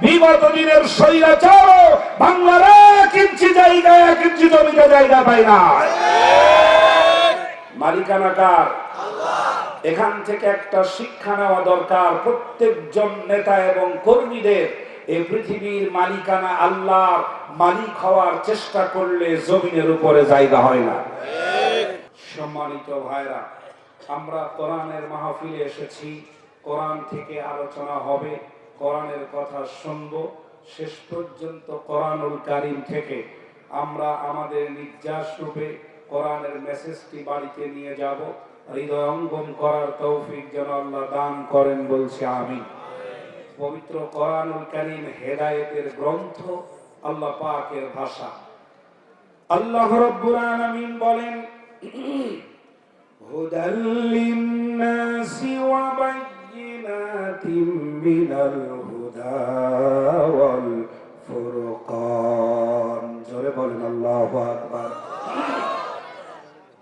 বিগত দিনের স্বৈরাচার বাংলার এক ইঞ্চি জায়গা এক ইঞ্চি জমিতে জায়গা পায় না। মালিকানা কার এখান থেকে একটা শিক্ষা নেওয়া দরকার। প্রত্যেকজন নেতা এবং কর্মীদের এই পৃথিবীর মালিকানা আল্লাহ মালিক হওয়ার চেষ্টা করলে জমিনের উপরে জায়গা হয় না। সম্মানিত ভাইরা আমরা কোরআনের মাহফিলে এসেছি। কোরআন থেকে আলোচনা হবে। কোরআনের কথা শুনব। শেষ পর্যন্ত কোরআনুল কারিম থেকে আমরা আমাদের নির্যাস রূপে কোরআনের মেসেজটি বাড়িতে নিয়ে যাব। হৃদয় অঙ্গম করার তৌফিক যেন আল্লাহ দান করেন বলছে আমি পবিত্র কোরআনুল কারিম হেদায়েতের গ্রন্থ আল্লাহ পাকের ভাষা। আল্লাহ রব্বুল আলামিন বলেন, হুদাল ওয়া وبينات من الهدى والفرقان জোরে বলেন আল্লাহু আকবার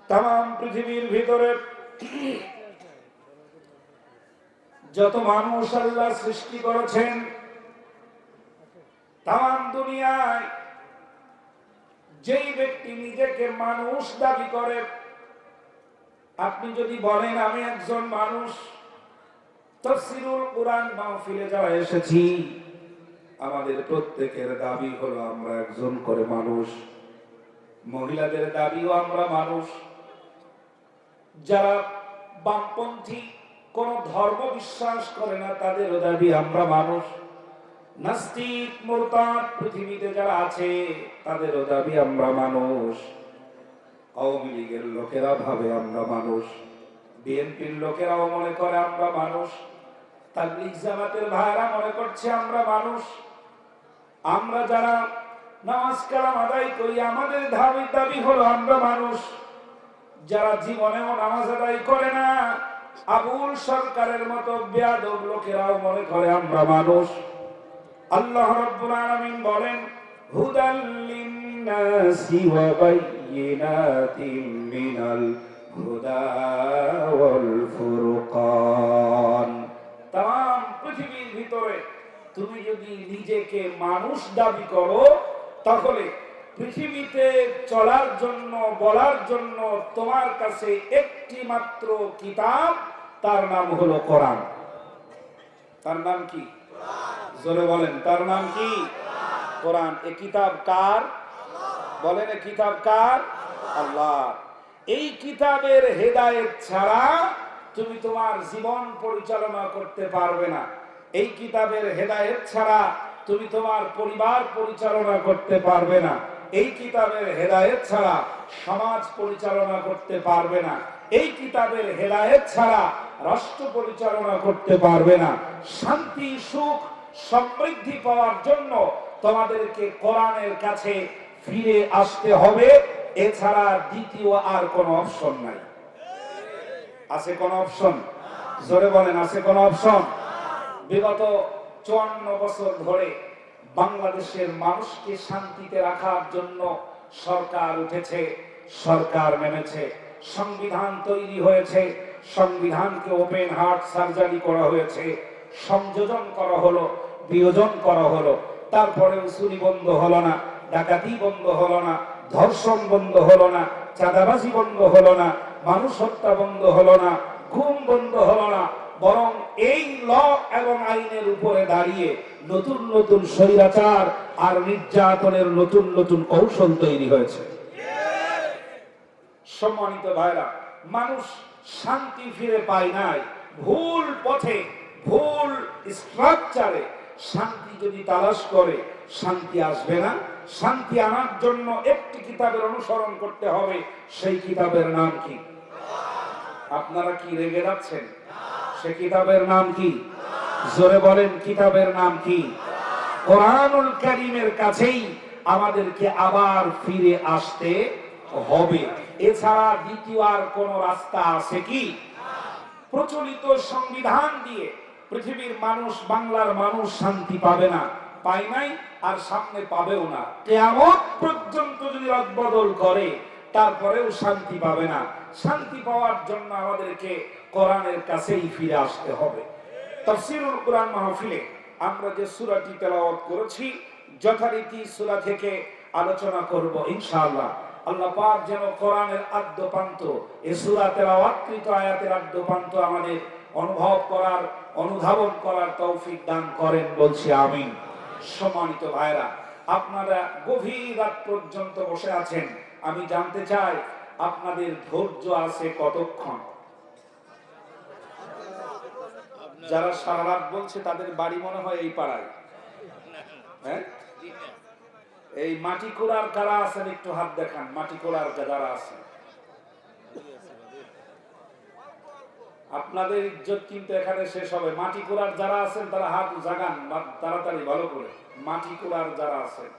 তাম পৃথিবীর ভিতরে যত মানুষ আল্লাহ সৃষ্টি করেছেন তাম দুনিয়ায় যেই ব্যক্তি নিজেকে মানুষ দাবি করে আপনি যদি বলেন আমি একজন মানুষ তফসিরুল কোরআন মাহফিলে যারা এসেছি, আমাদের প্রত্যেকের দাবি হলো আমরা একজন করে মানুষ। মহিলাদের দাবিও আমরা মানুষ। যারা বামপন্থী, কোন ধর্ম বিশ্বাস করে না, তাদেরও দাবি আমরা মানুষ। নাস্তিক, মোরতাদ পৃথিবীতে যারা আছে, তাদেরও দাবি আমরা মানুষ। আওয়ামী লীগের লোকেরা ভাবে আমরা মানুষ। বিএনপির লোকেরাও মনে করে আমরা মানুষ। তাবলিগ ভাইরা মনে করছে আমরা মানুষ। আমরা যারা নামাজ কালাম আদায় করি, আমাদের দাবি দাবি হলো আমরা মানুষ। যারা জীবনেও নামাজ আদায় করে না, আবুল সরকারের মতো বেয়াদব লোকেরাও মনে করে আমরা মানুষ। আল্লাহ রাব্বুল আলামিন বলেন, হুদাল লিন-নাসি ওয়া মিনাল হুদা ওয়াল ফুরকান। তাম পৃথিবীর ভিতরে। তুমি যদি নিজেকে মানুষ দাবি করো, তাহলে পৃথিবীতে চলার জন্য, বলার জন্য তোমার কাছে একটি মাত্র কিতাব, তার নাম হলো কোরআন। তার নাম কি? জোরে বলেন, তার নাম কি? কোরআন। এ কিতাব কার? বলেন, এ কিতাব কার? আল্লাহ। এই কিতাবের হেদায়েত ছাড়া তুমি তোমার জীবন পরিচালনা করতে পারবে না। এই কিতাবের হেদায়েত ছাড়া তুমি তোমার পরিবার পরিচালনা করতে পারবে না। এই কিতাবের হেদায়েত ছাড়া সমাজ পরিচালনা করতে পারবে না। এই কিতাবের হেদায়েত ছাড়া রাষ্ট্র পরিচালনা করতে পারবে না। শান্তি, সুখ, সমৃদ্ধি পাওয়ার জন্য তোমাদেরকে কোরআনের কাছে ফিরে আসতে হবে। এছাড়া দ্বিতীয় আর কোনো অপশন নাই। আছে কোন অপশন? জোরে বলেন, আছে কোন অপশন? বিগত চুয়ান্ন বছর ধরে বাংলাদেশের মানুষকে শান্তিতে রাখার জন্য সরকার উঠেছে, সরকার নেমেছে, সংবিধান তৈরি হয়েছে, সংবিধানকে ওপেন হার্ট সার্জারি করা হয়েছে, সংযোজন করা হলো, বিয়োজন করা হলো তারপরে চুরি বন্ধ হলো না, ডাকাতি বন্ধ হলো না, ধর্ষণ বন্ধ হলো না, চাঁদাবাজি বন্ধ হলো না মানুষ হত্যা বন্ধ হলো না, ঘুম বন্ধ হলো না, বরং এই ল এবং আইনের উপরে দাঁড়িয়ে নতুন নতুন স্বৈরাচার আর নির্যাতনের নতুন নতুন কৌশল তৈরি হয়েছে। সম্মানিত ভাইরা, মানুষ শান্তি ফিরে পায় নাই, ভুল পথে, ভুল স্ট্রাকচারে শান্তি যদি তালাশ করে শান্তি আসবে না। শান্তি আনার জন্য একটি কিতাবের অনুসরণ করতে হবে। সেই কিতাবের নাম কি? আপনারা কি রেগে যাচ্ছেন? সে কিতাবের নাম কি? জোরে বলেন, কিতাবের নাম কি? কোরআনুল কারীমের কাছেই আমাদেরকে আবার ফিরে আসতে হবে। এছাড়া দ্বিতীয় আর কোন রাস্তা আছে কি? প্রচলিত সংবিধান দিয়ে পৃথিবীর মানুষ, বাংলার মানুষ শান্তি পাবে না। পায় নাই আর সামনে পাবেও না। কেমন পর্যন্ত যদি রদবদল করে, তারপরেও শান্তি পাবে না। শান্তি পাওয়ার জন্য আমাদেরকে কোরআনের কাছেই ফিরে আসতে হবে। তফসিরুল কোরআন মাহফিলে আমরা যে সূরাটি তেলাওয়াত করেছি, যথারীতি সূরা থেকে আলোচনা করব ইনশাআল্লাহ। আল্লাহ পাক যেন কোরআনের আদ্যপান্ত এই সূরা তেলাওয়াতকৃত আয়াতের আদ্যপান্ত আমাদের অনুভব করার, অনুধাবন করার তৌফিক দান করেন বলছি, আমিন। সম্মানিত ভাইরা আপনারা গভীর রাত পর্যন্ত বসে আছেন। আমি জানতে চাই, আপনাদের ধৈর্য আছে কতক্ষণ? যারা সারা রাত বলছে, তাদের বাড়ি মনে হয় এই পাড়ায়। হ্যাঁ? এই মাটি কোড়ার কারা আছেন, একটু হাত দেখান, মাটি কোলার যারা আছেন। আপনাদের ইজ্জত কিন্তু এখানে শেষ হবে। মাটি কোড়ার যারা আছেন, তারা হাত জাগান তাড়াতাড়ি ভালো করে। মাটি কোড়ার যারা আছেন।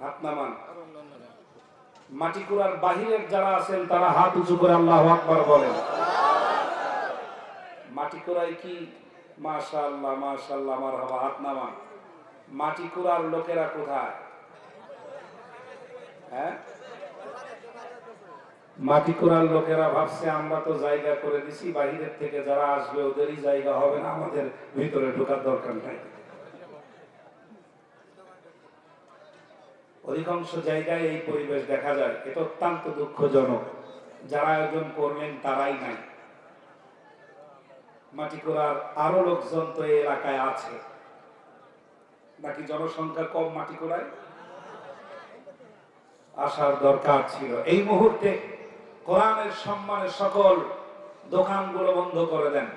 হাত নামান। মাটি কোড়ার বাহিরের যারা আছেন, তারা হাত উঁচু করে আল্লাহ আকবার বলেন। মাটি কোড়াই কি? মাশাআল্লাহ মাশাআল্লাহ আমার হবা হাত নামান। মাটি কোড়ার লোকেরা কোথায়? হ্যাঁ? মাটি কোড়ার লোকেরা ভাবছে, আমরা তো জায়গা করে দিছি, বাহিরের থেকে যারা আসবে ওদেরই জায়গা হবে না, আমাদের ভিতরে ঢোকার দরকার নাই। অধিকাংশ জায়গায় এই পরিবেশ দেখা যায়, এটা অত্যন্ত দুঃখজনক। যারা আয়োজন করলেন তারাই নাই। মাটি কোড়ার আরও লোকজন তো এই এলাকায় আছে। নাকি জনসংখ্যা কম মাটি কোড়ায় আসার দরকার ছিল। এই মুহূর্তে কোরআনের সম্মানে সকল দোকানগুলো বন্ধ করে দেন।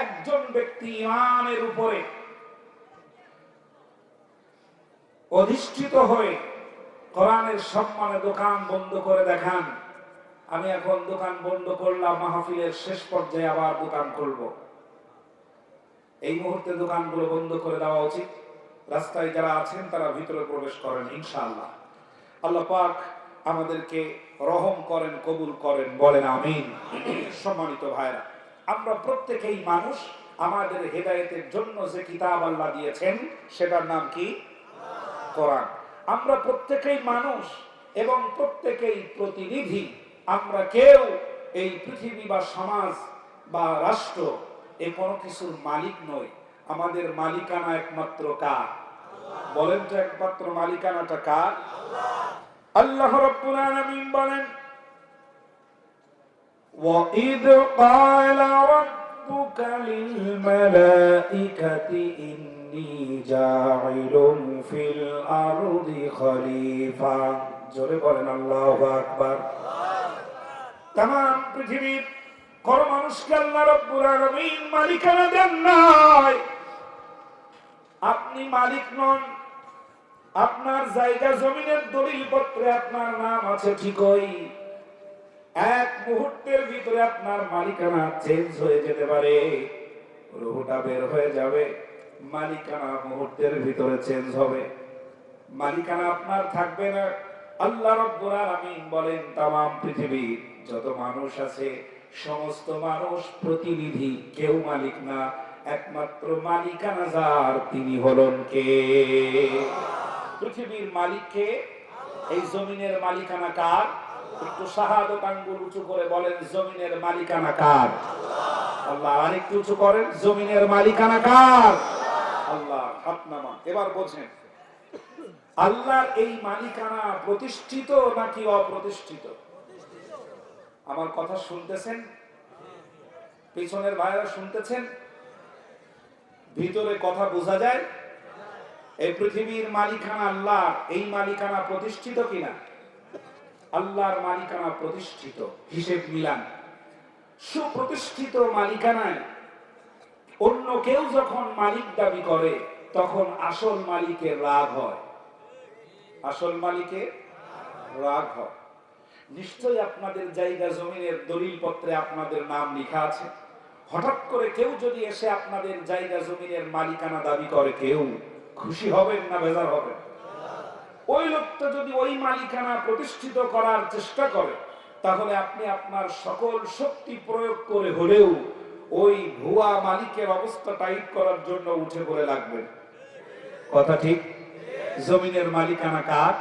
একজন ব্যক্তি ইমানের উপরে অধিষ্ঠিত হয়ে কোরআনের সম্মানে দোকান বন্ধ করে দেখান, আমি এখন দোকান বন্ধ করলাম, মাহফিলের শেষ পর্যায়ে আবার দোকান খুলব। এই মুহূর্তে দোকানগুলো বন্ধ করে দেওয়া উচিত। রাস্তায় যারা আছেন তারা ভিতরে প্রবেশ করেন, ইনশাআল্লাহ। আল্লাহ পাক আমাদেরকে রহম করেন, কবুল করেন, বলেন আমিন। সম্মানিত ভাইরা, আমরা প্রত্যেকেই মানুষ, আমাদের হেদায়েতের জন্য যে কিতাব আল্লাহ দিয়েছেন, সেটার নাম কি? কোরআন। আমরা প্রত্যেকেই মানুষ এবং প্রত্যেকেই প্রতিনিধি। আমরা কেউ এই পৃথিবী বা সমাজ বা রাষ্ট্র এ কোনো কিছুর মালিক নই। আমাদের মালিকানা একমাত্র কার? বলেন তো একমাত্র মালিকানাটা কার? আল্লাহ রাব্বুল আলামিন বলেন وَإِذْ قَالَ رَبُّكَ لِلْمَلَائِكَةِ إِنِّي جَاعِلٌ فِي الْأَرْضِ خَلِيفَةً জোরে বলেন আল্লাহু আকবার তাম পৃথিবীর কোন মানুষকে আল্লাহ রাব্বুল আলামিন মালিকানা দেন নাই আপনি মালিক নন আপনার জায়গা জমিনের দলিল পত্রে আপনার নাম আছে ঠিকই। এক মুহূর্তের ভিতরে আপনার মালিকানা চেঞ্জ হয়ে যেতে পারে। রুহুটা বের হয়ে যাবে। মালিকানা মুহূর্তের ভিতরে চেঞ্জ হবে। মালিকানা আপনার থাকবে না। আল্লাহ রব্বুল আলামিন বলেন তাম পৃথিবী যত মানুষ আছে, সমস্ত মানুষ প্রতিনিধি, কেউ মালিক না। একমাত্র মালিকানা যার তিনি হলেন কে? পৃথিবীর মালিককে এই জমিনের মালিকানা কার? একটু শাহাদত আঙ্গুল উঁচু করে বলেন, জমিনের মালিকানা কার? আল্লাহ আরেকটু উঁচু করেন, জমিনের মালিকানা কার? আল্লাহ হাত নামা এবার বোঝেন, আল্লাহর এই মালিকানা প্রতিষ্ঠিত নাকি অপ্রতিষ্ঠিত? আমার কথা শুনতেছেন? পিছনের ভাইরা শুনতেছেন? ভিতরে কথা বোঝা যায়? এই পৃথিবীর মালিকানা আল্লাহ, এই মালিকানা প্রতিষ্ঠিত কিনা? আল্লাহর মালিকানা প্রতিষ্ঠিত, হিসেব মিলান। সুপ্রতিষ্ঠিত মালিকানায় অন্য কেউ যখন মালিক দাবি করে, তখন আসল মালিকের রাগ হয়। আসল মালিকের রাগ হয়। নিশ্চয়ই আপনাদের জায়গা জমিনের দলিল পত্রে আপনাদের নাম লেখা আছে। হঠাৎ করে কেউ যদি এসে আপনাদের জায়গা জমিনের মালিকানা দাবি করে কেউ খুশি হবেন না বেজার হবেন? ওই লোকটা যদি ওই মালিকানা প্রতিষ্ঠিত করার চেষ্টা করে, তাহলে আপনি আপনার সকল শক্তি প্রয়োগ করে হলেও ওই ভুয়া মালিকের অবস্থা টাইট করার জন্য উঠে পড়ে লাগবেন। কথা ঠিক? জমিনের মালিকানা কার?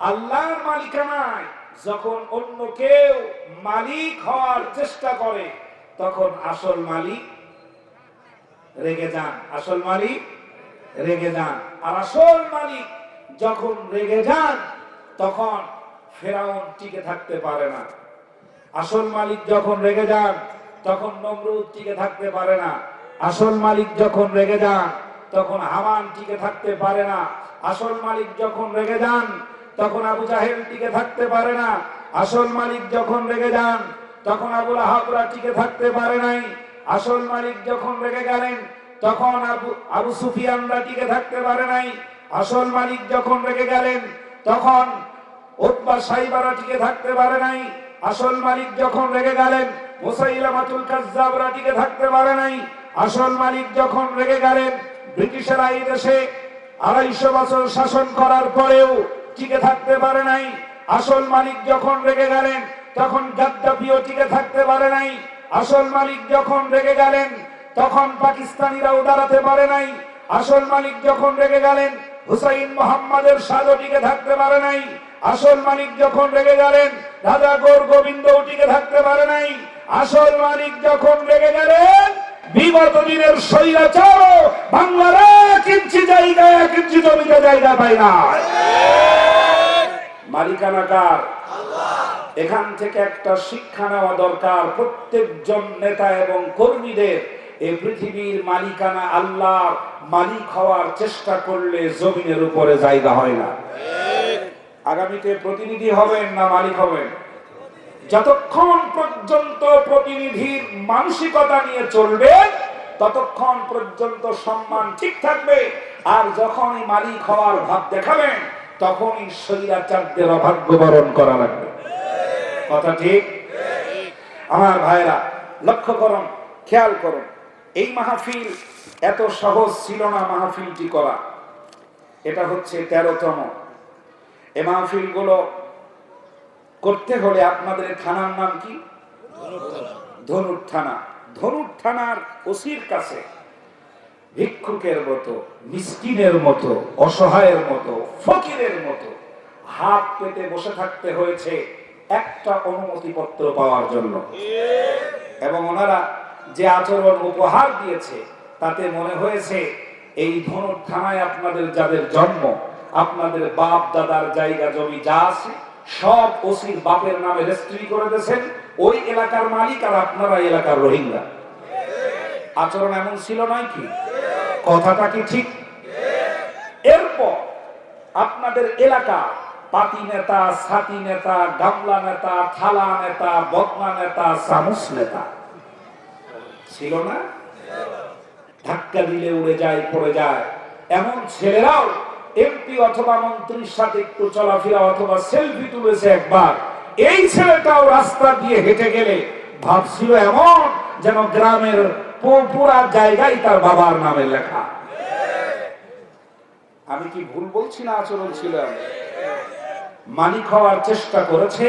আল্লাহর মালিকানায়। যখন অন্য কেউ মালিক হওয়ার চেষ্টা করে, তখন আসল মালিক রেগে যান। আসল মালিক রেগে যান। আর আসল মালিক যখন রেগে যান, তখন ফেরাউন টিকে থাকতে পারে না। আসল মালিক যখন রেগে যান, তখন নমরুদ টিকে থাকতে পারে না। আসল মালিক যখন রেগে যান, তখন হামান টিকে থাকতে পারে না। আসল মালিক যখন রেগে যান, তখন আবু জাহেল টিকে থাকতে পারে না। আসল মালিক যখন রেগে যান, তখন আবুল আহাবরা টিকে থাকতে পারে নাই। আসল মালিক যখন রেগে গেলেন তখন আবু সুফিয়ানরা টিকে থাকতে পারে নাই। আসল মালিক যখন রেগে গেলেন, তখন উতবা সাইবারা টিকে থাকতে পারে নাই। আসল মালিক যখন রেগে গেলেন, মুসাইলামাতুল কাজ্জাবরা টিকে থাকতে পারে নাই। আসল মালিক যখন রেগে গেলেন, ব্রিটিশেরা এই দেশে আড়াইশো বছর শাসন করার পরেও টিকে থাকতে পারে নাই। আসল মালিক যখন রেগে গেলেন, তখন গাদ্দাফিও টিকে থাকতে পারে নাই। আসল মালিক যখন রেগে গেলেন তখন পাকিস্তানিরাও দাঁড়াতে পারে নাই। আসল মালিক যখন রেগে গেলেন, হুসাইন মোহাম্মদের সাজও টিকে থাকতে পারে নাই। আসল মালিক যখন রেগে গেলেন, রাজা গোর গোবিন্দ টিকে থাকতে পারে নাই। আসল মালিক যখন রেগে গেলেন, বিগত দিনের স্বৈরাচার বাংলার এক ইঞ্চি জায়গা, এক ইঞ্চি জমিতে জায়গা পায় না। মালিকানা কার? এখান থেকে একটা শিক্ষা নেওয়া দরকার। প্রত্যেকজন নেতা এবং কর্মীদের এই পৃথিবীর মালিকানা আল্লাহর মালিক হওয়ার চেষ্টা করলে জমিনের উপরে জায়গা হয় না। আগামীতে প্রতিনিধি হবেন না মালিক হবেন? যতক্ষণ পর্যন্ত প্রতিনিধির মানসিকতা নিয়ে চলবে, ততক্ষণ পর্যন্ত সম্মান ঠিক থাকবে। আর যখনই মালিক হওয়ার ভাব দেখাবেন, তখনই স্বৈরাচারদের অভাগ্য বরণ করা লাগবে। কথা ঠিক? আমার ভাইরা, লক্ষ্য করুন, খেয়াল করুন। এই মাহফিল এত সহজ ছিল না মাহফিলটি করা। এটা হচ্ছে তেরোতম। এ মাহফিলগুলো করতে হলে আপনাদের থানার নাম কি? ধনুর থানা। ধনুর থানার ওসির কাছে ভিক্ষুকের মতো, মিসকিনের মতো, অসহায়ের মতো, ফকিরের মতো হাত পেতে বসে থাকতে হয়েছে একটা অনুমতি পত্র পাওয়ার জন্য। এবং ওনারা যে আচরণ উপহার দিয়েছে, তাতে মনে হয়েছে এই ধনুর থানায় আপনাদের যাদের জন্ম, আপনাদের বাপ দাদার জায়গা জমি যা আছে, সব ওসির বাপের নামে রেজিস্ট্রি করে দিয়েছেন। ওই এলাকার মালিক আর আপনারা এলাকার রোহিঙ্গা। আচরণ এমন ছিল নয় কি? কথাটা কি ঠিক? এরপর আপনাদের এলাকা, পাতি নেতা সাতি নেতা, গামলা নেতা, থালা নেতা, বদনা নেতা, সামুস নেতা ছিল না? ধাক্কা দিলে উড়ে যায়, পড়ে যায়। এমন ছেলেরাও এমপি অথবা মন্ত্রীর সাথে একটু চলাফেরা অথবা সেলফি তুলেছে একবার। এই ছেলেটাও রাস্তা দিয়ে হেঁটে গেলে ভাবছিল এমন যেন গ্রামের পুরা জায়গায় তার বাবার নামে লেখা। আমি কি ভুল বলছি না আচরণ ছিল এমন? মালিক হওয়ার চেষ্টা করেছে,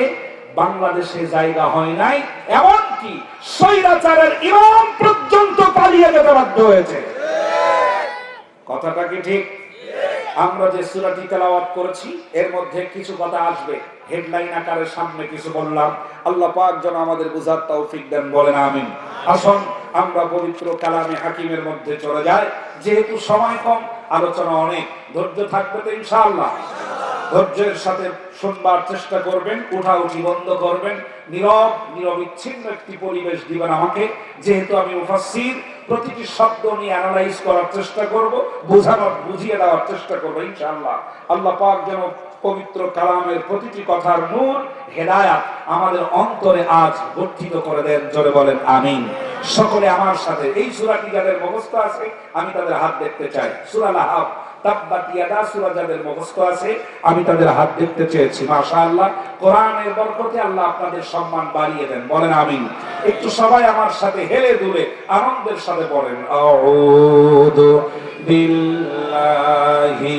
বাংলাদেশে জায়গা হয় নাই। এমনকি স্বৈরাচারের ইমাম পর্যন্ত পালিয়ে যেতে বাধ্য হয়েছে। কথাটা কি ঠিক? আমরা যে সুরাটি তেলাওয়াত করেছি, এর মধ্যে কিছু কথা আসবে। হেডলাইন আকারের সামনে কিছু বললাম। আল্লাহ পাক যেন আমাদের বুঝার তৌফিক দেন, বলেন আমিন। আসুন, আমরা পবিত্র কালামে হাকিমের মধ্যে চলে যাই। যেহেতু সময় কম, আলোচনা অনেক। ধৈর্য থাকবে তো ইনশাআল্লাহ। ধৈর্যের সাথে শুনবার চেষ্টা করবেন উঠা উঠি বন্ধ করবেন। নীরব, নিরবিচ্ছিন্ন একটি পরিবেশ দিবেন আমাকে। যেহেতু আমি মুফাসসির, প্রতিটি শব্দ নিয়ে অ্যানালাইজ করার চেষ্টা করব, বোঝানোর, বুঝিয়ে দেওয়ার চেষ্টা করব, ইনশাআল্লাহ। আল্লাহ পাক যেন পবিত্র কালামের প্রতিটি কথার নূর, হেদায়াত আমাদের অন্তরে আজ গঠিত করে দেন, জোরে বলেন, আমিন। সকলে আমার সাথে, এই সূরাটি যাদের মুখস্থ আছে, আমি তাদের হাত দেখতে চাই। সূরা সূরা আমি তাদের হাত দেখতে চেয়েছি। কোরআনের আল্লাহ আপনাদের সম্মান বাড়িয়ে দেন। বলেন একটু সবাই আমার সাথে হেলে দুলে আনন্দের সাথে বলেন, আউযু বিল্লাহি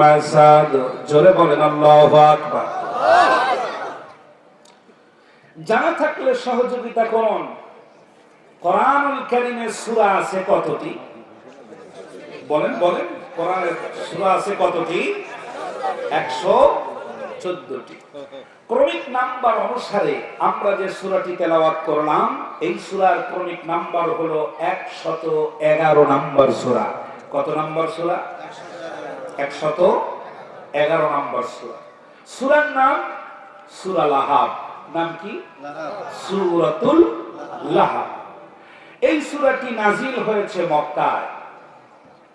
মাসাদ। জোরে বলেন, আল্লাহু আকবার। যা থাকলে সহযোগিতা করুন। কোরআনুল কারীমের সূরা আছে কতটি? বলেন বলেন, কোরআনের সূরা আছে কতটি? 114টি ক্রমিক নাম্বার অনুসারে আমরা যে সূরাটি তেলাওয়াত করলাম, এই সুরার ক্রমিক নাম্বার হলো 111 নাম্বার সূরা। কত নাম্বার সূরা? একশত এগারো নাম্বার সূরা। সূরার নাম সূরা লাহাব। নাম কি? সূরাতুল লাহাব। এই সূরাটি নাজিল হয়েছে মক্কায়।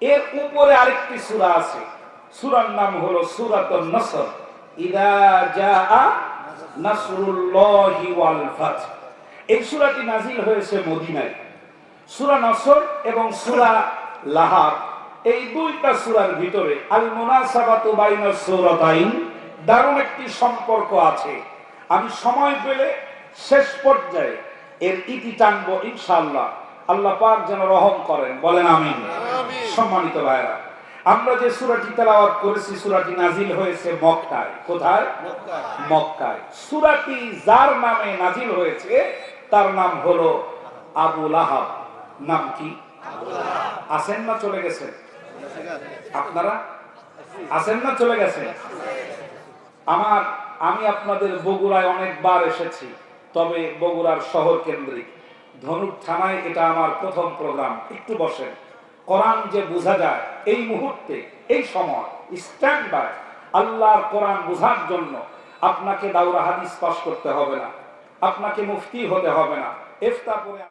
এর উপরে আরেকটি সূরা আছে। সূরার নাম হলো সূরাতুন নসর। ইদা জাআ নাসরুল্লাহি ওয়াল ফাত এই সূরাটি নাজিল হয়েছে মদিনায়। সূরা নসর এবং সূরা লাহাব এই দুইটা সূরার ভিতরে আল মুনাসাবাতু বাইনাস সূরাতাইন দারুণ একটি সম্পর্ক আছে। আমি সময় পেলে শেষ পর্যায়ে এর ইতি টানবো ইনশাআল্লাহ। আল্লাহ পাক যেন রহম করেন। বলেন আমিন। সম্মানিত ভাইরা আমরা যে সূরাটি তেলাওয়াত করেছি সুরাটি নাজিল হয়েছে মক্কায়। কোথায়? মক্কায়। সুরাটি যার নামে নাজিল হয়েছে তার নাম হলো আবুল লাহাব। নাম কি? আছেন না চলে গেছেন? আপনারা আছেন না, চলে গেছেন আমার, আমি আপনাদের বগুড়ায় অনেকবার এসেছি, তবে বগুড়ার শহর কেন্দ্রিক। ধনুক থানায় এটা আমার প্রথম প্রোগ্রাম, একটু বসেন। কোরআন যে বোঝা যায়, এই মুহূর্তে, এই সময় স্ট্যান্ড বাই আল্লাহর কোরআন বোঝার জন্য আপনাকে দাউরা হাদিস পাস করতে হবে না, আপনাকে মুফতি হতে হবে না ইফতা পড়ে